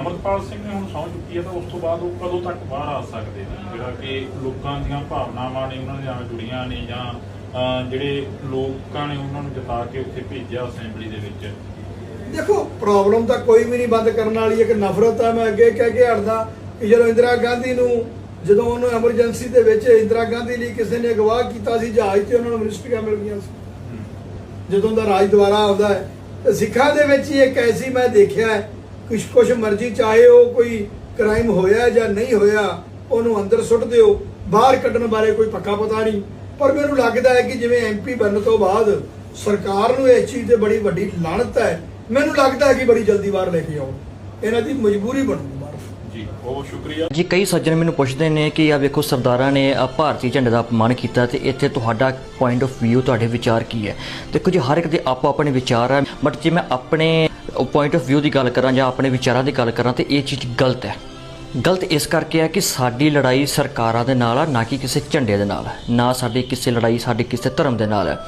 ਅਮਰਪਾਲ ਸਿੰਘ ਨੇ ਹੁਣ ਸਹੁੰ ਚੁੱਕੀ ਹੈ ਤਾਂ ਉਸ ਤੋਂ ਬਾਅਦ ਉਹ ਕਦੋਂ ਤੱਕ ਬਾਹਰ ਆ ਸਕਦੇ ਨੇ? ਜਿਹੜਾ ਕਿ ਲੋਕਾਂ ਦੀਆਂ ਭਾਵਨਾਵਾਂ ਨੇ ਉਹਨਾਂ ਨਾਲ ਜੁੜੀਆਂ ਨੇ ਜਾਂ ਜਿਹੜੇ ਲੋਕਾਂ ਨੇ ਉਹਨਾਂ ਨੂੰ ਜਿਤਾ ਕੇ ਉੱਥੇ ਭੇਜਿਆ ਅਸੈਂਬਲੀ ਦੇ ਵਿੱਚ? ਦੇਖੋ ਪ੍ਰੋਬਲਮ ਤਾਂ ਕੋਈ ਵੀ ਨਹੀਂ ਬੰਦ ਕਰਨ ਵਾਲੀ ਇੱਕ ਨਫ਼ਰਤ ਆ ਮੈਂ ਅੱਗੇ ਕਹਿ ਕੇ ਹਟਦਾ ਕਿ ਜਦੋਂ ਇੰਦਰਾ ਗਾਂਧੀ ਨੂੰ ਜਦੋਂ ਉਹਨੂੰ ਐਮਰਜੈਂਸੀ ਦੇ ਵਿੱਚ ਇੰਦਰਾ ਗਾਂਧੀ ਲਈ ਕਿਸੇ ਨੇ ਅਗਵਾ ਕੀਤਾ ਸੀ ਜਹਾਜ਼ ਤੇ ਉਹਨਾਂ ਨੂੰ ਮਿਨਿਸਟਰੀਆਂ ਮਿਲ ਗਈਆਂ ਸੀ। ਜਦੋਂ ਦਾ ਰਾਜ ਦੁਆਰਾ ਆਉਂਦਾ ਹੈ ਸਿੱਖਾਂ ਦੇ ਵਿੱਚ ਹੀ ਇੱਕ ਐਸੀ ਮੈਂ ਦੇਖਿਆ ਹੈ ਕੁਛ ਕੁਛ ਮਰਜ਼ੀ ਚਾਹੇ ਉਹ ਕੋਈ ਕ੍ਰਾਈਮ ਹੋਇਆ ਜਾਂ ਨਹੀਂ ਹੋਇਆ ਉਹਨੂੰ ਅੰਦਰ ਸੁੱਟ ਦਿਓ। ਬਾਹਰ ਕੱਢਣ ਬਾਰੇ ਕੋਈ ਪੱਕਾ ਪਤਾ ਨਹੀਂ। ਪਰ ਮੈਨੂੰ ਲੱਗਦਾ ਹੈ ਕਿ ਜਿਵੇਂ ਐਮਪੀ ਬਣਨ ਤੋਂ ਬਾਅਦ ਸਰਕਾਰ ਨੂੰ ਇਸ ਚੀਜ਼ ਤੇ ਬੜੀ ਵੱਡੀ ਲਾਹਨਤ ਹੈ ਮੈਨੂੰ ਲੱਗਦਾ ਹੈ ਕਿ ਬੜੀ ਜਲਦੀ ਬਾਹਰ ਲੈ ਕੇ ਆਉਣ ਇਹਨਾਂ ਦੀ ਮਜਬੂਰੀ ਬਾਹਰ। ਜੀ ਬਹੁਤ ਸ਼ੁਕਰੀਆ। ਜੀ ਕਈ ਸੱਜਣ ਮੈਨੂੰ ਪੁੱਛਦੇ ਨੇ ਕਿ ਆ ਵੇਖੋ ਸਰਦਾਰਾਂ ਨੇ ਭਾਰਤੀ ਝੰਡੇ ਦਾ ਅਪਮਾਨ ਕੀਤਾ ਤੇ ਇੱਥੇ ਤੁਹਾਡਾ ਪੁਆਇੰਟ ਆਫ View ਤੁਹਾਡੇ ਵਿਚਾਰ ਕੀ ਹੈ? ਦੇਖੋ ਜੀ ਹਰ ਇੱਕ ਦੇ ਆਪੋ ਆਪਣੇ ਵਿਚਾਰ ਹੈ ਬਟ ਜੇ ਮੈਂ ਆਪਣੇ ਪੁਆਇੰਟ ਆਫ View ਦੀ ਗੱਲ ਕਰਾਂ ਜਾਂ ਆਪਣੇ ਵਿਚਾਰਾਂ ਦੀ ਗੱਲ ਕਰਾਂ ਤੇ ਇਹ ਚੀਜ਼ ਗਲਤ ਹੈ। ਗਲਤ ਇਸ ਕਰਕੇ ਹੈ ਕਿ ਸਾਡੀ ਲੜਾਈ ਸਰਕਾਰਾਂ ਦੇ ਨਾਲ ਆ, ਨਾ ਕਿ ਕਿਸੇ ਝੰਡੇ ਦੇ ਨਾਲ। ਨਾ ਸਾਡੀ ਕਿਸੇ ਲੜਾਈ, ਸਾਡੀ ਕਿਸੇ ਧਰਮ ਦੇ ਨਾਲ। ਹੈ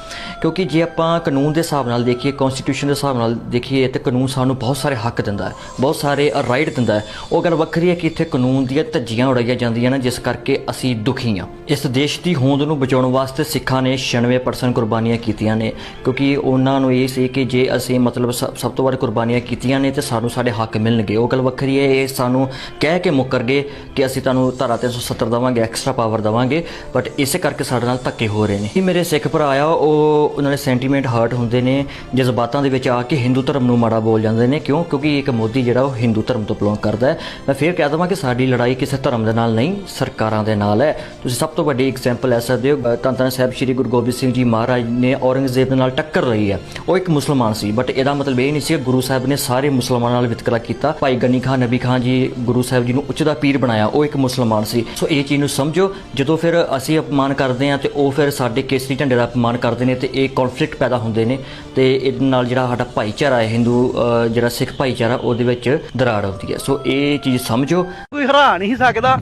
ਕਿਉਂਕਿ ਜੇ ਆਪਾਂ ਕਾਨੂੰਨ ਦੇ ਹਿਸਾਬ ਨਾਲ ਦੇਖੀਏ ਕਨਸਟੀਟਿਊਸ਼ਨ ਦੇ ਹਿਸਾਬ ਨਾਲ ਦੇਖੀਏ, ਤੇ ਕਾਨੂੰਨ ਸਾਨੂੰ ਬਹੁਤ ਸਾਰੇ ਹੱਕ ਦਿੰਦਾ ਹੈ, ਬਹੁਤ ਸਾਰੇ ਰਾਈਟ ਦਿੰਦਾ ਹੈ। ਉਹ ਗੱਲ ਵੱਖਰੀ ਹੈ ਕਿ ਇੱਥੇ ਕਾਨੂੰਨ ਦੀਆਂ ਧੱਜੀਆਂ ਉਡਾਈਆਂ ਜਾਂਦੀਆਂ ਨੇ, ਜਿਸ ਕਰਕੇ ਅਸੀਂ ਦੁਖੀ ਹਾਂ। ਇਸ ਦੇਸ਼ ਦੀ ਹੋਂਦ ਨੂੰ ਬਚਾਉਣ ਵਾਸਤੇ ਸਿੱਖਾਂ ਨੇ 96% ਕੁਰਬਾਨੀਆਂ ਕੀਤੀਆਂ ਨੇ। ਕਿਉਂਕਿ ਉਹਨਾਂ ਨੂੰ ਇਹ ਸੀ ਕਿ ਜੇ ਅਸੀਂ ਮਤਲਬ ਸ- ਸਭ ਤੋਂ ਵੱਧ ਕੁਰਬਾਨੀਆਂ ਕੀਤੀਆਂ ਨੇ, ਤੇ ਸਾਨੂੰ ਸਾਡੇ ਹੱਕ ਮਿਲਣਗੇ। ਉਹ ਗੱਲ ਵੱਖਰੀ ਹੈ, ਇਹ ਸਾਨੂੰ ਕਹਿ ਕੇ ਮੁੱਕਰ ਗਏ ਕਿ ਅਸੀਂ ਤੁਹਾਨੂੰ ਧਾਰਾ 370 ਦਵਾਂਗੇ ਐਕਸਟਰਾ ਪਾਵਰ ਦਵਾਂਗੇ ਬਟ ਇਸੇ ਕਰਕੇ ਸਾਡੇ ਨਾਲ ਧੱਕੇ ਹੋ ਰਹੇ ਨੇ। ਇਹ ਮੇਰੇ ਸਿੱਖ ਭਰਾ ਆ ਉਹ ਉਹਨਾਂ ਦੇ ਸੈਂਟੀਮੈਂਟ ਹਰਟ ਹੁੰਦੇ ਨੇ ਜਜ਼ਬਾਤਾਂ ਦੇ ਵਿੱਚ ਆ ਕੇ ਹਿੰਦੂ ਧਰਮ ਨੂੰ ਮਾੜਾ ਬੋਲ ਜਾਂਦੇ ਨੇ। ਕਿਉਂ? ਕਿਉਂਕਿ ਇੱਕ ਮੋਦੀ ਜਿਹੜਾ ਉਹ ਹਿੰਦੂ ਧਰਮ ਤੋਂ ਬਿਲੋਂਗ ਕਰਦਾ ਹੈ। ਮੈਂ ਫੇਰ ਕਹਿ ਦਵਾਂ ਕਿ ਸਾਡੀ ਲੜਾਈ ਕਿਸੇ ਧਰਮ ਦੇ ਨਾਲ ਨਹੀਂ ਸਰਕਾਰਾਂ ਦੇ ਨਾਲ ਹੈ। ਤੁਸੀਂ ਸਭ ਤੋਂ ਵੱਡੀ ਐਗਜ਼ਾਮਪਲ ਲੈ ਸਕਦੇ ਹੋ ਅ, ਧੰਨ ਧੰਨ ਸਾਹਿਬ ਸ੍ਰੀ ਗੁਰੂ ਗੋਬਿੰਦ ਸਿੰਘ ਜੀ ਮਹਾਰਾਜ ਨੇ ਔਰੰਗਜ਼ੇਬ ਦੇ ਨਾਲ ਟੱਕਰ ਰਹੀ ਹੈ। ਉਹ ਇੱਕ ਮੁਸਲਮਾਨ ਸੀ ਬਟ ਇਹਦਾ ਮਤਲਬ ਇਹ ਨਹੀਂ ਸੀ ਕਿ ਗੁਰੂ ਸਾਹਿਬ ਨੇ ਸਾਰੇ ਮੁਸਲਮਾਨਾਂ ਨਾਲ ਵਿਤਕਰਾ ਕੀਤਾ। ਭਾਈ ਗਨੀ ਖਾਨ ਨਬੀ ਖਾਨ ਜੀ ਗੁਰੂ ਸਾਹਿਬ ਜੀ ਨੂੰ ਉੱਚ ਦਾ ਪੀਰ ਬਣਾਇਆ, ਉਹ ਇੱਕ ਮੁਸਲਮਾਨ ਸੀ। ਸੋ ਇਹ ਚੀਜ਼ ਨੂੰ ਸਮਝੋ, ਜਦੋਂ ਫਿਰ ਅਸੀਂ ਅਪਮਾਨ ਕਰਦੇ ਹਾਂ ਤੇ ਉਹ ਫਿਰ ਸਾਡੇ ਕੇਸਰੀ ਝੰਡੇ ਦਾ ਅਪਮਾਨ ਕਰਦੇ ਨੇ ਤੇ ਇਹ ਕਨਫਲਿਕਟ ਪੈਦਾ ਹੁੰਦੇ ਨੇ ਤੇ ਇਹਦੇ ਨਾਲ ਜਿਹੜਾ ਸਾਡਾ ਭਾਈਚਾਰਾ ਹੈ ਹਿੰਦੂ ਜਿਹੜਾ ਸਿੱਖ ਭਾਈਚਾਰਾ, ਉਹਦੇ ਵਿੱਚ ਦਰਾੜ ਆਉਂਦੀ ਹੈ। ਸੋ ਇਹ ਚੀਜ਼ ਸਮਝੋ। ਕੋਈ ਹਰਾ ਨਹੀਂ ਸਕਦਾ,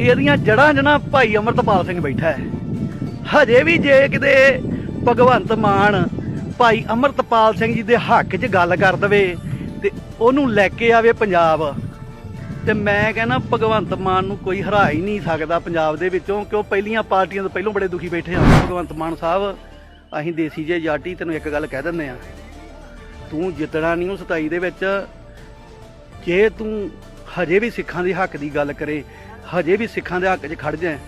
ਇਹਦੀਆਂ ਜੜਾਂ ਜਣਾ ਭਾਈ ਅਮਰਤਪਾਲ ਸਿੰਘ ਬੈਠਾ ਹੈ। ਹਜੇ ਵੀ ਜੇ ਕਿਤੇ ਭਗਵੰਤ ਮਾਨ ਭਾਈ ਅਮਰਤਪਾਲ ਸਿੰਘ ਜੀ ਦੇ ਹੱਕ 'ਚ ਗੱਲ ਕਰ ਦਵੇ ਤੇ ਉਹਨੂੰ ਲੈ ਕੇ ਆਵੇ ਪੰਜਾਬ ਤੇ ਮੈਂ ਕਹਿੰਦਾ ਭਗਵੰਤ ਮਾਨ ਨੂੰ ਕੋਈ ਹਰਾ ਹੀ ਨਹੀਂ ਸਕਦਾ ਪੰਜਾਬ ਦੇ ਵਿੱਚੋਂ, ਕਿਉਂ ਪਹਿਲੀਆਂ ਪਾਰਟੀਆਂ ਤੋਂ ਪਹਿਲੋਂ ਬੜੇ ਦੁਖੀ ਬੈਠੇ ਆ। ਭਗਵੰਤ ਮਾਨ ਸਾਹਿਬ, ਅਸੀਂ ਦੇਸੀ ਜੇ ਜਾਟੀ, ਤੈਨੂੰ ਇੱਕ ਗੱਲ ਕਹਿ ਦਿੰਦੇ ਆ। ਤੂੰ ਜਿੱਤਣਾ ਨਹੀਂ ਉਹ 27 ਦੇ ਵਿੱਚ। ਜੇ ਤੂੰ ਹਜੇ ਵੀ ਸਿੱਖਾਂ ਦੇ ਹੱਕ ਦੀ ਗੱਲ ਕਰੇ, ਹਜੇ ਵੀ ਸਿੱਖਾਂ ਦੇ ਹੱਕ 'ਚ ਖੜ ਜਾਏ,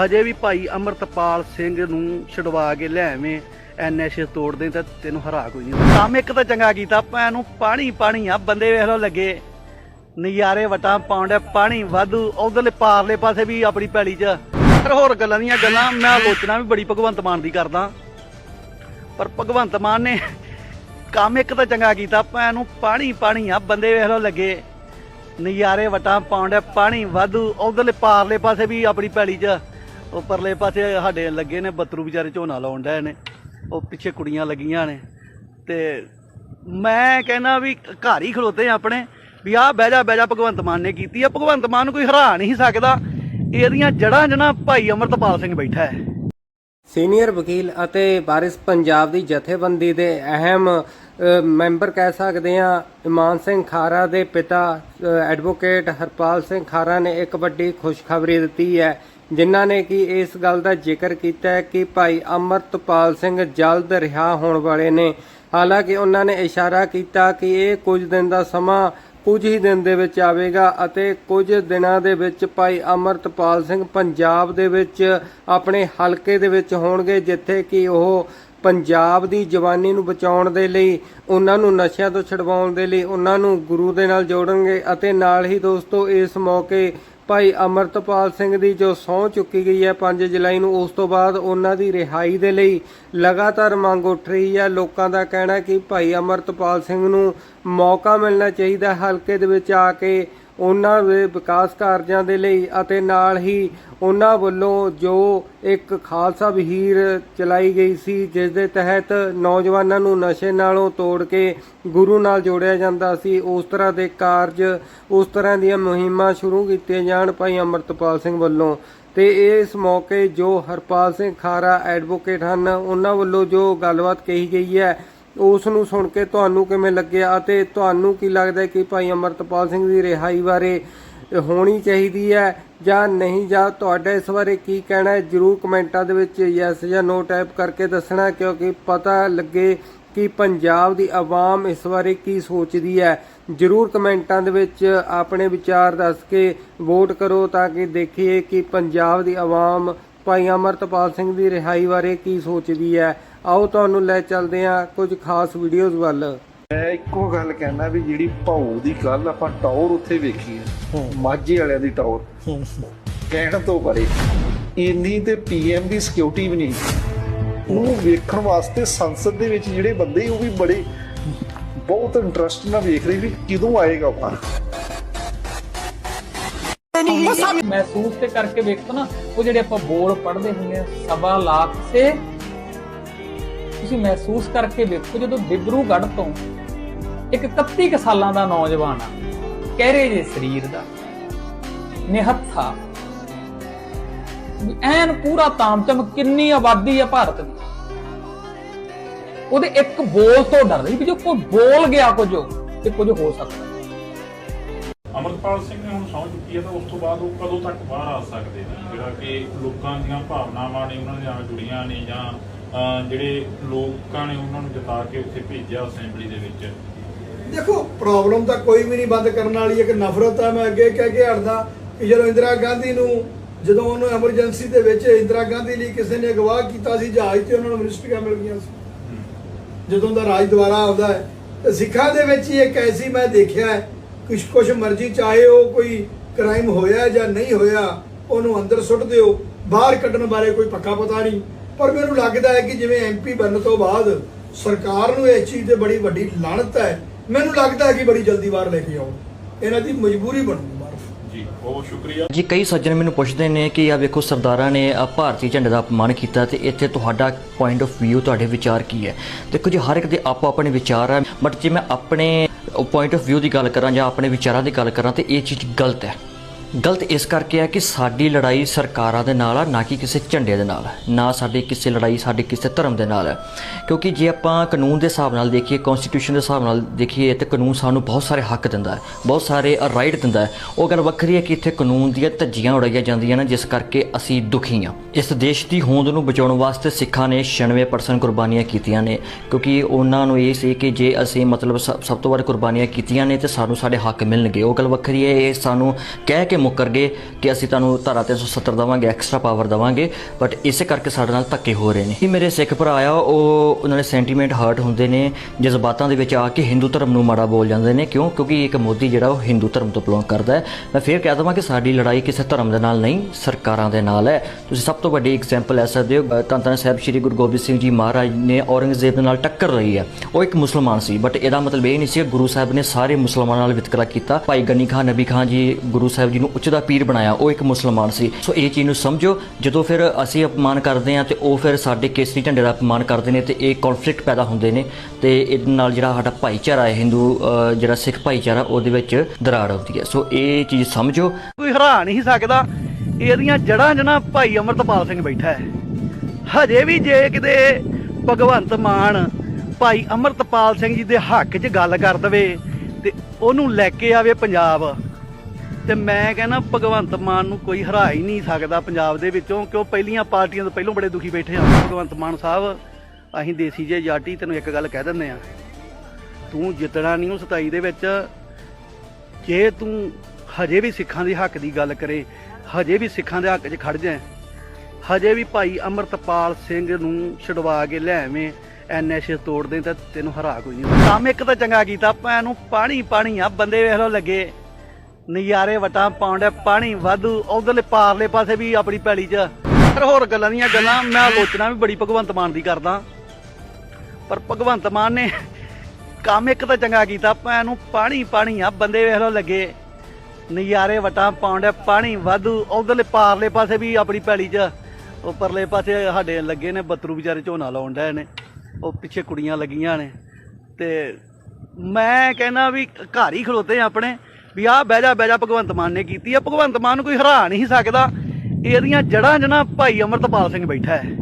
ਹਜੇ ਵੀ ਭਾਈ ਅਮਰਤਪਾਲ ਸਿੰਘ ਨੂੰ ਛਡਵਾ ਕੇ ਲਿਆਵੇਂ ਐਨਐਸਏ ਤੋੜ ਦੇ ਤਾਂ ਤੈਨੂੰ ਹਰਾ ਕੋਈ ਨਹੀਂ ਕੰਮ ਇੱਕ ਤਾਂ ਚੰਗਾ ਕੀਤਾ, ਭੈਣ ਨੂੰ ਪਾਣੀ ਪਾਣੀ ਆ, ਬੰਦੇ ਵੇਖ ਲੋ ਲੱਗੇ। ਨਜ਼ਾਰੇ ਵਟਾਂ ਪਾਉਂਦੇ ਪਾਣੀ ਵਾਧੂ, ਉਧਰਲੇ ਪਾਰਲੇ ਪਾਸੇ ਵੀ ਆਪਣੀ ਪੈਲੀ 'ਚ। ਪਰ ਹੋਰ ਗੱਲਾਂ ਦੀਆਂ ਗੱਲਾਂ, ਮੈਂ ਆਲੋਚਨਾ ਵੀ ਬੜੀ ਭਗਵੰਤ ਮਾਨ ਦੀ ਕਰਦਾ। ਪਰ ਭਗਵੰਤ ਮਾਨ ਨੇ ਕੰਮ ਇੱਕ ਤਾਂ ਚੰਗਾ ਕੀਤਾ, ਭੈਣ ਨੂੰ ਪਾਣੀ ਪਾਣੀ ਆ, ਬੰਦੇ ਵੇਖ ਲੋ ਲੱਗੇ। ਨਜ਼ਾਰੇ ਵਟਾਂ ਪਾਉਂਦੇ ਪਾਣੀ ਵਾਧੂ, ਉਧਰਲੇ ਪਾਰਲੇ ਪਾਸੇ ਵੀ ਆਪਣੀ ਪੈਲੀ 'ਚ। ਉਹ ਪਰਲੇ ਪਾਸੇ ਸਾਡੇ ਲੱਗੇ ਨੇ, ਬੱਤਰੂ ਵਿਚਾਰੇ ਝੋਨਾ ਲਾਉਣ ਡਏ ਨੇ। ਉਹ ਪਿੱਛੇ ਕੁੜੀਆਂ ਲੱਗੀਆਂ ਨੇ। ਤੇ ਮੈਂ ਕਹਿੰਦਾ ਵੀ ਘਰ ਹੀ ਖਲੋਤੇ ਆਪਣੇ। ਵੀ ਆਹ ਬਹਿ ਜਾ ਬਹਿ ਜਾ, ਭਗਵੰਤ ਮਾਨ ਨੇ ਕੀਤੀ ਆ। ਭਗਵੰਤ ਮਾਨ ਨੂੰ ਕੋਈ ਹਰਾ ਨਹੀਂ ਸਕਦਾ। ਇਹਦੀਆਂ ਜੜਾਂ ਜਣਾ ਭਾਈ ਅਮਰਤਪਾਲ ਸਿੰਘ ਬੈਠਾ ਹੈ। ਸੀਨੀਅਰ ਵਕੀਲ ਅਤੇ ਵਾਰਿਸ ਪੰਜਾਬ ਦੀ ਜਥੇਬੰਦੀ ਦੇ ਅਹਿਮ ਮੈਂਬਰ ਕਹਿ ਸਕਦੇ ਹਾਂ, ਇਮਾਨ ਸਿੰਘ ਖਾਰਾ ਦੇ ਪਿਤਾ ਐਡਵੋਕੇਟ ਹਰਪਾਲ ਸਿੰਘ ਖਾਰਾ ਨੇ ਇੱਕ ਵੱਡੀ ਖੁਸ਼ਖਬਰੀ ਦਿੱਤੀ ਹੈ, ਜਿਨ੍ਹਾਂ ਨੇ ਕਿ ਇਸ ਗੱਲ ਦਾ ਜ਼ਿਕਰ ਕੀਤਾ ਹੈ ਕਿ ਭਾਈ ਅਮਰਤਪਾਲ ਸਿੰਘ ਜਲਦ ਰਿਹਾ ਹੋਣ ਵਾਲੇ ਨੇ। ਹਾਲਾਂਕਿ ਉਹਨਾਂ ਨੇ ਇਸ਼ਾਰਾ ਕੀਤਾ ਕਿ ਇਹ ਕੁਝ ਦਿਨ ਦਾ ਸਮਾਂ ਕੁਝ ਹੀ ਦਿਨ ਦੇ ਵਿੱਚ ਆਵੇਗਾ ਅਤੇ ਕੁਝ ਦਿਨਾਂ ਦੇ ਵਿੱਚ ਭਾਈ ਅਮਰਤਪਾਲ ਸਿੰਘ ਪੰਜਾਬ ਦੇ ਵਿੱਚ ਆਪਣੇ ਹਲਕੇ ਦੇ ਵਿੱਚ ਹੋਣਗੇ, ਜਿੱਥੇ ਕਿ ਉਹ ਪੰਜਾਬ ਦੀ ਜਵਾਨੀ ਨੂੰ ਬਚਾਉਣ ਦੇ ਲਈ, ਉਹਨਾਂ ਨੂੰ ਨਸ਼ਿਆਂ ਤੋਂ ਛਡਵਾਉਣ ਦੇ ਲਈ, ਉਹਨਾਂ ਨੂੰ ਗੁਰੂ ਦੇ ਨਾਲ ਜੋੜਨਗੇ ਅਤੇ ਨਾਲ ਹੀ ਦੋਸਤੋ, ਇਸ ਮੌਕੇ ਭਾਈ ਅਮਰਤਪਾਲ ਸਿੰਘ ਦੀ ਜੋ ਸਹੁੰ ਚੁੱਕੀ ਗਈ ਹੈ 5 ਜੁਲਾਈ ਨੂੰ, ਉਸ ਤੋਂ ਬਾਅਦ ਉਹਨਾਂ ਦੀ ਰਿਹਾਈ ਦੇ ਲਈ ਲਗਾਤਾਰ ਮੰਗ ਉੱਠ ਰਹੀ ਹੈ। ਲੋਕਾਂ ਦਾ ਕਹਿਣਾ ਕਿ ਭਾਈ ਅਮਰਤਪਾਲ ਸਿੰਘ ਨੂੰ ਮੌਕਾ ਮਿਲਣਾ ਚਾਹੀਦਾ ਹਲਕੇ ਦੇ ਵਿੱਚ ਆ ਕੇ ਉਹਨਾਂ ਦੇ ਵਿਕਾਸ ਕਾਰਜਾਂ ਦੇ ਲਈ ਅਤੇ ਨਾਲ ਹੀ ਉਹਨਾਂ ਵੱਲੋਂ ਜੋ ਇੱਕ ਖਾਲਸਾ ਵਹੀਰ ਚਲਾਈ ਗਈ ਸੀ, ਜਿਸ ਦੇ ਤਹਿਤ ਨੌਜਵਾਨਾਂ ਨੂੰ ਨਸ਼ੇ ਨਾਲੋਂ ਤੋੜ ਕੇ ਗੁਰੂ ਨਾਲ ਜੋੜਿਆ ਜਾਂਦਾ ਸੀ, ਉਸ ਤਰ੍ਹਾਂ ਦੇ ਕਾਰਜ ਉਸ ਤਰ੍ਹਾਂ ਦੀਆਂ ਮੁਹਿੰਮਾਂ ਸ਼ੁਰੂ ਕੀਤੀਆਂ ਜਾਣ ਭਾਈ ਅਮਰਤਪਾਲ ਸਿੰਘ ਵੱਲੋਂ। ਤੇ ਇਸ ਮੌਕੇ ਜੋ ਹਰਪਾਲ ਸਿੰਘ ਖਾਰਾ ਐਡਵੋਕੇਟ ਹਨ, ਉਹਨਾਂ ਵੱਲੋਂ ਜੋ ਗੱਲਬਾਤ ਕਹੀ ਗਈ ਹੈ ਉਸ ਨੂੰ ਸੁਣ ਕੇ ਤੁਹਾਨੂੰ ਕਿਵੇਂ ਲੱਗਿਆ ਅਤੇ ਤੁਹਾਨੂੰ ਕੀ ਲੱਗਦਾ ਕਿ ਭਾਈ ਅਮਰਤਪਾਲ ਸਿੰਘ ਦੀ ਰਿਹਾਈ ਬਾਰੇ ਹੋਣੀ ਚਾਹੀਦੀ ਹੈ ਜਾਂ ਨਹੀਂ? ਜਾਂ ਤੁਹਾਡਾ ਇਸ ਬਾਰੇ ਕੀ ਕਹਿਣਾ ਹੈ? ਜਰੂਰ ਕਮੈਂਟਾਂ ਦੇ ਵਿੱਚ ਯੈਸ ਜਾਂ ਨੋ ਟਾਈਪ ਕਰਕੇ ਦੱਸਣਾ, ਕਿਉਂਕਿ ਪਤਾ ਲੱਗੇ ਕਿ ਪੰਜਾਬ ਦੀ ਆਵਾਮ ਇਸ ਬਾਰੇ ਕੀ ਸੋਚਦੀ ਹੈ। ਜਰੂਰ ਕਮੈਂਟਾਂ ਦੇ ਵਿੱਚ ਆਪਣੇ ਵਿਚਾਰ ਦੱਸ ਕੇ ਵੋਟ ਕਰੋ ਤਾਂ ਕਿ ਦੇਖੀਏ ਕਿ ਪੰਜਾਬ ਦੀ ਆਵਾਮ ਭਾਈ ਅਮਰਤਪਾਲ ਸਿੰਘ ਦੀ ਰਿਹਾਈ ਬਾਰੇ ਕੀ ਸੋਚਦੀ ਹੈ। ਆਓ ਤੁਹਾਨੂੰ ਲੈ ਚੱਲਦੇ ਹਾਂ ਕੁਝ ਖਾਸ ਵੀਡੀਓਜ਼ ਵੱਲ। ਮੈਂ ਇੱਕੋ ਗੱਲ ਕਹਿਣਾ ਵੀ ਜਿਹੜੀ ਭਾਊ ਦੀ ਗੱਲ ਆਪਾਂ ਟੌਰ ਉੱਥੇ ਵੇਖੀ ਹੈ ਮਾਝੇ ਵਾਲਿਆਂ ਦੀ ਟੌਰ। ਕਹਿਣ ਤੋਂ ਪਰੇ ਇੰਨੀ ਤੇ ਪੀਐਮ ਦੀ ਸਿਕਿਉਰਿਟੀ ਵੀ ਨਹੀਂ। ਉਹਨੂੰ ਵੇਖਣ ਵਾਸਤੇ ਸੰਸਦ ਦੇ ਵਿੱਚ ਜਿਹੜੇ ਬੰਦੇ ਉਹ ਵੀ ਬੜੇ ਬਹੁਤ ਇੰਟਰਸਟ ਨਾਲ ਵੇਖ ਰਹੇ ਵੀ ਕਦੋਂ ਆਏਗਾ ਉਹ। ਮਹਿਸੂਸ ਤੇ ਕਰਕੇ ਵੇਖੋ ਨਾ ਉਹ ਜਿਹੜੇ ਆਪਾਂ ਬੋਲ ਪੜ੍ਹਦੇ ਹੁੰਦੇ ਆ ਸਵਾ ਲੱਖ ਸੇ ਤੁਸੀਂ ਮਹਿਸੂਸ ਕਰਕੇ ਵੇਖੋ ਜਦੋਂ ਡਿਬਰੂਗੜ੍ਹ ਤੋਂ ਇੱਕ 31 ਸਾਲਾਂ ਦਾ ਨੌਜਵਾਨ ਆ, ਕਹਿਰੇ ਜੇ ਸਰੀਰ ਦਾ, ਨਿਹੱਥਾ। ਐਨ ਪੂਰਾ ਤਾਮਚਮ ਕਿੰਨੀ ਆਬਾਦੀ ਆ ਭਾਰਤ ਦੀ। ਉਹਦੇ ਇੱਕ ਬੋਲ ਤੋਂ ਡਰ ਰਹੀ ਵੀ ਜੋ ਕੋਈ ਬੋਲ ਗਿਆ ਕੁਝ, ਤੇ ਕੁਝ ਹੋ ਸਕਦਾ। ਅਮਰਪਾਲ ਸਿੰਘ ਨੇ ਹੁਣ ਸਹੁੰ ਚੁੱਕੀ ਹੈ ਤਾਂ ਉਸ ਤੋਂ ਬਾਅਦ ਉਹ ਕਦੋਂ ਤੱਕ ਬਾਹਰ ਆ ਸਕਦੇ ਨੇ? ਜਿਹੜਾ ਕਿ ਲੋਕਾਂ ਦੀਆਂ ਭਾਵਨਾਵਾਂ ਨੇ, ਉਹਨਾਂ ਦੇ ਨਾਲ ਜੁੜੀਆਂ ਨੇ ਜਾਂ ਜਿਹੜੇ ਲੋਕਾਂ ਨੇ ਉਹਨਾਂ ਨੂੰ ਜਿਤਾ ਕੇ ਉੱਥੇ ਭੇਜਿਆ ਅਸੈਂਬਲੀ ਦੇ ਵਿੱਚ। ਦੇਖੋ ਪ੍ਰੋਬਲਮ ਤਾਂ ਕੋਈ ਵੀ ਨਹੀਂ ਬੰਦ ਕਰਨ ਵਾਲੀ ਇੱਕ ਨਫ਼ਰਤ ਆ ਮੈਂ ਅੱਗੇ ਕਹਿ ਕੇ ਹਟਦਾ ਕਿ ਜਦੋਂ ਇੰਦਰਾ ਗਾਂਧੀ ਨੂੰ ਜਦੋਂ ਉਹਨੂੰ ਐਮਰਜੈਂਸੀ ਦੇ ਵਿੱਚ ਇੰਦਰਾ ਗਾਂਧੀ ਲਈ ਕਿਸੇ ਨੇ ਅਗਵਾ ਕੀਤਾ ਸੀ ਜਹਾਜ਼ ਤੇ ਉਹਨਾਂ ਨੂੰ ਮਿਨਿਸਟਰੀਆਂ ਮਿਲ ਗਈਆਂ ਸੀ। ਜਦੋਂ ਦਾ ਰਾਜ ਦੁਆਰਾ ਆਉਂਦਾ ਹੈ ਤੇ ਸਿੱਖਾਂ ਦੇ ਵਿੱਚ ਹੀ ਇੱਕ ਐਸੀ ਮੈਂ ਦੇਖਿਆ ਹੈ ਕੁਛ ਕੁਛ ਮਰਜ਼ੀ ਚਾਹੇ ਉਹ ਕੋਈ ਕ੍ਰਾਈਮ ਹੋਇਆ ਜਾਂ ਨਹੀਂ ਹੋਇਆ ਉਹਨੂੰ ਅੰਦਰ ਸੁੱਟ ਦਿਓ ਬਾਹਰ ਕੱਢਣ ਬਾਰੇ ਕੋਈ ਪੱਕਾ ਪਤਾ ਨਹੀਂ। ਪਰ ਮੈਨੂੰ ਲੱਗਦਾ ਹੈ ਕਿ ਜਿਵੇਂ ਐਮਪੀ ਬਣਨ ਤੋਂ ਬਾਅਦ ਸਰਕਾਰ ਨੂੰ ਇਸ ਚੀਜ਼ ਤੇ ਬੜੀ ਵੱਡੀ ਲਾਹਨਤ ਹੈ ਮੈਨੂੰ ਲੱਗਦਾ ਹੈ ਕਿ ਬੜੀ ਜਲਦੀ ਬਾਹਰ ਲੈ ਕੇ ਆਉਣ। ਇਹਨਾਂ ਦੀ ਮਜਬੂਰੀ ਬਾਹਰ। ਜੀ ਬਹੁਤ ਸ਼ੁਕਰੀਆ। ਜੀ ਕਈ ਸੱਜਣ ਮੈਨੂੰ ਪੁੱਛਦੇ ਨੇ ਕਿ ਆ ਵੇਖੋ ਸਰਦਾਰਾਂ ਨੇ ਭਾਰਤੀ ਝੰਡੇ ਦਾ ਅਪਮਾਨ ਕੀਤਾ ਤੇ ਇੱਥੇ ਤੁਹਾਡਾ ਪੁਆਇੰਟ ਆਫ View ਤੁਹਾਡੇ ਵਿਚਾਰ ਕੀ ਹੈ? ਦੇਖੋ ਜੀ ਹਰ ਇੱਕ ਦੇ ਆਪੋ ਆਪਣੇ ਵਿਚਾਰ ਹੈ ਬਟ ਜੇ ਮੈਂ ਆਪਣੇ ਪੁਆਇੰਟ ਆਫ View ਦੀ ਗੱਲ ਕਰਾਂ ਜਾਂ ਆਪਣੇ ਵਿਚਾਰਾਂ ਦੀ ਗੱਲ ਕਰਾਂ ਤੇ ਇਹ ਚੀਜ਼ ਗਲਤ ਹੈ। ਗਲਤ ਇਸ ਕਰਕੇ ਹੈ ਕਿ ਸਾਡੀ ਲੜਾਈ ਸਰਕਾਰਾਂ ਦੇ ਨਾਲ ਆ, ਨਾ ਕਿ ਕਿਸੇ ਝੰਡੇ ਦੇ ਨਾਲ, ਨਾ ਸਾਡੀ ਕਿਸੇ ਲੜਾਈ, ਸਾਡੇ ਕਿਸੇ ਧਰਮ ਦੇ ਨਾਲ। ਹੈ ਕਿਉਂਕਿ ਜੇ ਆਪਾਂ ਕਾਨੂੰਨ ਦੇ ਹਿਸਾਬ ਨਾਲ ਦੇਖੀਏ ਕਨਸਟੀਟਿਊਸ਼ਨ ਦੇ ਹਿਸਾਬ ਨਾਲ ਦੇਖੀਏ, ਤੇ ਕਾਨੂੰਨ ਸਾਨੂੰ ਬਹੁਤ ਸਾਰੇ ਹੱਕ ਦਿੰਦਾ ਹੈ, ਬਹੁਤ ਸਾਰੇ ਰਾਈਟ ਦਿੰਦਾ ਹੈ। ਉਹ ਗੱਲ ਵੱਖਰੀ ਹੈ ਕਿ ਇੱਥੇ ਕਾਨੂੰਨ ਦੀਆਂ ਧੱਜੀਆਂ ਉਡਾਈਆਂ ਜਾਂਦੀਆਂ ਨੇ, ਜਿਸ ਕਰਕੇ ਅਸੀਂ ਦੁਖੀ ਹਾਂ। ਇਸ ਦੇਸ਼ ਦੀ ਹੋਂਦ ਨੂੰ ਬਚਾਉਣ ਵਾਸਤੇ ਸਿੱਖਾਂ ਨੇ 96% ਕੁਰਬਾਨੀਆਂ ਕੀਤੀਆਂ ਨੇ, ਕਿਉਂਕਿ ਉਹਨਾਂ ਨੂੰ ਇਹ ਸੀ ਕਿ ਜੇ ਅਸੀਂ ਮਤਲਬ ਸ- ਸਭ ਤੋਂ ਵੱਧ ਕੁਰਬਾਨੀਆਂ ਕੀਤੀਆਂ ਨੇ, ਤੇ ਸਾਨੂੰ ਸਾਡੇ ਹੱਕ ਮਿਲਣਗੇ। ਉਹ ਗੱਲ ਵੱਖਰੀ ਹੈ, ਇਹ ਸਾਨੂੰ ਕਹਿ ਕੇ ਮੁੱਕਰ ਗਏ ਕਿ ਅਸੀਂ ਤੁਹਾਨੂੰ ਧਾਰਾ 370 ਦਵਾਂਗੇ ਐਕਸਟਰਾ ਪਾਵਰ ਦਵਾਂਗੇ ਬਟ ਇਸੇ ਕਰਕੇ ਸਾਡੇ ਨਾਲ ਧੱਕੇ ਹੋ ਰਹੇ ਨੇ। ਇਹ ਮੇਰੇ ਸਿੱਖ ਭਰਾ ਆ, ਉਹ ਉਹਨਾਂ ਦੇ ਸੈਂਟੀਮੈਂਟ ਹਰਟ ਹੁੰਦੇ ਨੇ ਜਜ਼ਬਾਤਾਂ ਦੇ ਵਿੱਚ ਆ ਕੇ ਹਿੰਦੂ ਧਰਮ ਨੂੰ ਮਾੜਾ ਬੋਲ ਜਾਂਦੇ ਨੇ। ਕਿਉਂ? ਕਿਉਂਕਿ ਇੱਕ ਮੋਦੀ ਜਿਹੜਾ ਉਹ ਹਿੰਦੂ ਧਰਮ ਤੋਂ ਬਿਲੋਂਗ ਕਰਦਾ ਹੈ। ਮੈਂ ਫੇਰ ਕਹਿ ਦਵਾਂ ਕਿ ਸਾਡੀ ਲੜਾਈ ਕਿਸੇ ਧਰਮ ਦੇ ਨਾਲ ਨਹੀਂ ਸਰਕਾਰਾਂ ਦੇ ਨਾਲ ਹੈ। ਤੁਸੀਂ ਸਭ ਤੋਂ ਵੱਡੀ ਐਗਜ਼ਾਮਪਲ ਲੈ ਸਕਦੇ ਹੋ। ਅ, ਧੰਨ ਧੰਨ ਸਾਹਿਬ ਸ੍ਰੀ ਗੁਰੂ ਗੋਬਿੰਦ ਸਿੰਘ ਜੀ ਮਹਾਰਾਜ ਨੇ ਔਰੰਗਜ਼ੇਬ ਦੇ ਨਾਲ ਟੱਕਰ ਰਹੀ ਹੈ। ਉਹ ਇੱਕ ਮੁਸਲਮਾਨ ਸੀ ਬਟ ਇਹਦਾ ਮਤਲਬ ਇਹ ਨਹੀਂ ਸੀ ਕਿ ਗੁਰੂ ਸਾਹਿਬ ਨੇ ਸਾਰੇ ਮੁਸਲਮਾਨਾਂ ਨਾਲ ਵਿਤਕਰਾ ਕੀਤਾ। ਭਾਈ ਗਨੀ ਖਾਨ ਨਬੀ ਖਾਨ ਜੀ ਗੁਰੂ ਸਾਹਿਬ ਜੀ ਨੂੰ ਉੱਚ ਦਾ ਪੀਰ ਬਣਾਇਆ। ਉਹ ਇੱਕ ਮੁਸਲਮਾਨ ਸੀ। ਸੋ ਇਹ ਚੀਜ਼ ਨੂੰ ਸਮਝੋ। ਜਦੋਂ ਫਿਰ ਅਸੀਂ ਅਪਮਾਨ ਕਰਦੇ ਹਾਂ ਤੇ ਉਹ ਫਿਰ ਸਾਡੇ ਕੇਸਰੀ ਝੰਡੇ ਦਾ ਅਪਮਾਨ ਕਰਦੇ ਨੇ ਤੇ ਇਹ ਕਨਫਲਿਕਟ ਪੈਦਾ ਹੁੰਦੇ ਨੇ ਤੇ ਇਹਦੇ ਨਾਲ ਜਿਹੜਾ ਸਾਡਾ ਭਾਈਚਾਰਾ ਹੈ ਹਿੰਦੂ ਜਿਹੜਾ ਸਿੱਖ ਭਾਈਚਾਰਾ, ਉਹਦੇ ਵਿੱਚ ਦਰਾੜ ਆਉਂਦੀ ਹੈ। ਸੋ ਇਹ ਚੀਜ਼ ਸਮਝੋ। ਕੋਈ ਹਰਾ ਨਹੀਂ ਸਕਦਾ, ਇਹਦੀਆਂ ਜੜਾਂ ਜਣਾ ਭਾਈ ਅਮਰਤਪਾਲ ਸਿੰਘ ਬੈਠਾ ਹੈ। ਹਜੇ ਵੀ ਜੇ ਕਿਤੇ ਭਗਵੰਤ ਮਾਨ ਭਾਈ ਅਮਰਤਪਾਲ ਸਿੰਘ ਜੀ ਦੇ ਹੱਕ 'ਚ ਗੱਲ ਕਰ ਦਵੇ ਤੇ ਉਹਨੂੰ ਲੈ ਕੇ ਆਵੇ ਪੰਜਾਬ, ਤੇ ਮੈਂ ਕਹਿੰਦਾ ਭਗਵੰਤ ਮਾਨ ਨੂੰ ਕੋਈ ਹਰਾ ਹੀ ਨਹੀਂ ਸਕਦਾ ਪੰਜਾਬ ਦੇ ਵਿੱਚੋਂ, ਕਿਉਂ ਪਹਿਲੀਆਂ ਪਾਰਟੀਆਂ ਤੋਂ ਪਹਿਲਾਂ ਬੜੇ ਦੁਖੀ ਬੈਠੇ ਆ ਭਗਵੰਤ ਮਾਨ ਸਾਹਿਬ। ਅਸੀਂ ਦੇਸੀ ਜੇ ਜਾਟੀ, ਤੈਨੂੰ ਇੱਕ ਗੱਲ ਕਹਿ ਦਿੰਦੇ ਆ ਤੂੰ ਜਿੱਤਣਾ ਨਹੀਂ ਉਹ 27 ਦੇ ਵਿੱਚ। ਜੇ ਤੂੰ ਹਜੇ ਵੀ ਸਿੱਖਾਂ ਦੇ ਹੱਕ ਦੀ ਗੱਲ ਕਰੇ, ਹਜੇ ਵੀ ਸਿੱਖਾਂ ਦੇ ਹੱਕ 'ਚ ਖੜ ਜਾਏ, ਹਜੇ ਵੀ ਭਾਈ ਅਮਰਤਪਾਲ ਸਿੰਘ ਨੂੰ ਛਡਵਾ ਕੇ ਲਿਆਵੇਂ ਐਨਐਸਏ ਤੋੜ ਦੇ ਤਾਂ ਤੈਨੂੰ ਹਰਾ ਕੋਈ ਨਹੀਂ ਕੰਮ ਇੱਕ ਤਾਂ ਚੰਗਾ ਕੀਤਾ ਭੈਣ ਨੂੰ ਪਾਣੀ ਪਾਣੀ ਆ, ਬੰਦੇ ਵੇਖ ਲੋ ਲੱਗੇ। ਨਜ਼ਾਰੇ ਵਟਾਂ ਪਾਉਂਦੇ ਪਾਣੀ ਵਾਧੂ, ਉਧਰਲੇ ਪਾਰਲੇ ਪਾਸੇ ਵੀ ਆਪਣੀ ਪੈਲੀ 'ਚ। ਹੋਰ ਗੱਲਾਂ ਦੀਆਂ ਗੱਲਾਂ, ਮੈਂ ਆਲੋਚਨਾ ਵੀ ਬੜੀ ਭਗਵੰਤ ਮਾਨ ਦੀ ਕਰਦਾ। ਪਰ ਭਗਵੰਤ ਮਾਨ ਨੇ ਕੰਮ ਇੱਕ ਤਾਂ ਚੰਗਾ ਕੀਤਾ ਭੈਣ ਨੂੰ ਪਾਣੀ ਪਾਣੀ ਆ, ਬੰਦੇ ਵੇਖ ਲੋ ਲੱਗੇ। ਨਜ਼ਾਰੇ ਵਟਾਂ ਪਾਉਂਦੇ ਪਾਣੀ ਵਾਧੂ, ਉਧਰਲੇ ਪਾਰਲੇ ਪਾਸੇ ਵੀ ਆਪਣੀ ਪੈਲੀ 'ਚ ਉਹ ਪਰਲੇ ਪਾਸੇ ਸਾਡੇ ਲੱਗੇ ਨੇ, ਬੱਤਰੂ ਵਿਚਾਰੇ ਝੋਨਾ ਲਾਉਣ ਡਏ ਨੇ, ਉਹ ਪਿੱਛੇ ਕੁੜੀਆਂ ਲੱਗੀਆਂ ਨੇ। ਤੇ ਮੈਂ ਕਹਿੰਦਾ ਵੀ ਘਰ ਹੀ ਖਲੋਤੇ ਆਪਣੇ, ਵੀ ਆਹ ਬਹਿ ਜਾ ਬਹਿ ਜਾ, ਭਗਵੰਤ ਮਾਨ ਨੇ ਕੀਤੀ ਆ। ਭਗਵੰਤ ਮਾਨ ਨੂੰ ਕੋਈ ਹਰਾ ਨਹੀਂ ਸਕਦਾ, ਇਹਦੀਆਂ ਜੜਾਂ ਜਣਾ ਭਾਈ ਅਮਰਤਪਾਲ ਸਿੰਘ ਬੈਠਾ ਹੈ।